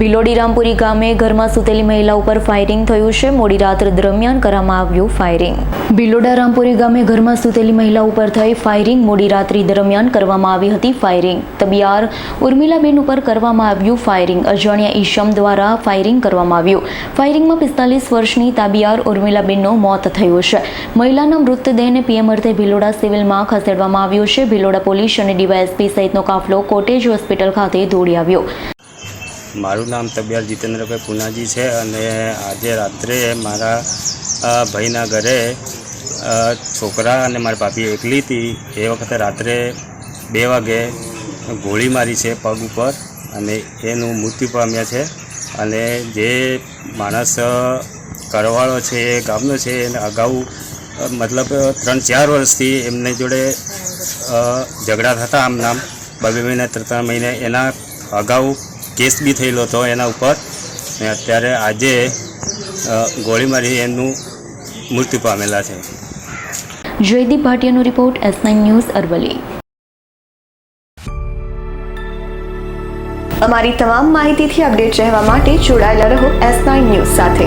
ભિલોડી રામપુરી ગામે ઘરમાં સૂતેલી મહિલા ઉપર ફાયરિંગ થયું છે. મોડી રાત્ર દરમિયાન કરવામાં આવ્યું ફાયરિંગ ભિલોડા રામપુરી ગામે ઘરમાં સૂતેલી મહિલા ઉપર થઈ ફાયરિંગ મોડી રાત્રિ દરમિયાન કરવામાં આવી હતી ફાયરિંગ તબિયાર ઉર્મિલાબેન ઉપર કરવામાં આવ્યું ફાયરિંગ અજાણ્યા ઈશમ દ્વારા ફાયરિંગ કરવામાં આવ્યું. ફાયરિંગમાં પિસ્તાલીસ વર્ષની તાબિયાર ઉર્મિલાબેનનું મોત થયું છે. મહિલાના મૃતદેહને પીએમ અર્થે ભિલોડા સિવિલમાં ખસેડવામાં આવ્યો છે. ભિલોડા પોલીસ અને ડીવાયએસપી સહિતનો કાફલો કોટેજ હોસ્પિટલ ખાતે દોડી આવ્યો. મારું નામ તબિયાર જીતેન્દ્રભાઈ પુનાજી છે અને આજે રાત્રે મારા ભાઈના ઘરે છોકરા અને મારી ભાભી એકલી હતી. એ વખતે રાત્રે બે વાગે ગોળી મારી છે પગ ઉપર અને એનું મૃત્યુ પામ્યા છે. અને જે માણસ કરવાળો છે, એ ગામનો છે, એને અગાઉ મતલબ ત્રણ ચાર વર્ષથી એમને જોડે ઝઘડા થતા આમ નામ. બે મહિને, ત્રણ ત્રણ મહિને એના અગાઉ કેસ બી થયેલો હતો એના ઉપર. ને અત્યારે આજે ગોળી મારી એમનું મૃત્યુ પામેલા છે. જયદીપ ભાટિયાનો રિપોર્ટ એસ ન્યૂઝ અરવલી અમારી તમામ માહિતીથી અપડેટ રહેવા માટે જોડાયેલા રહો એસ ન્યૂઝ સાથે.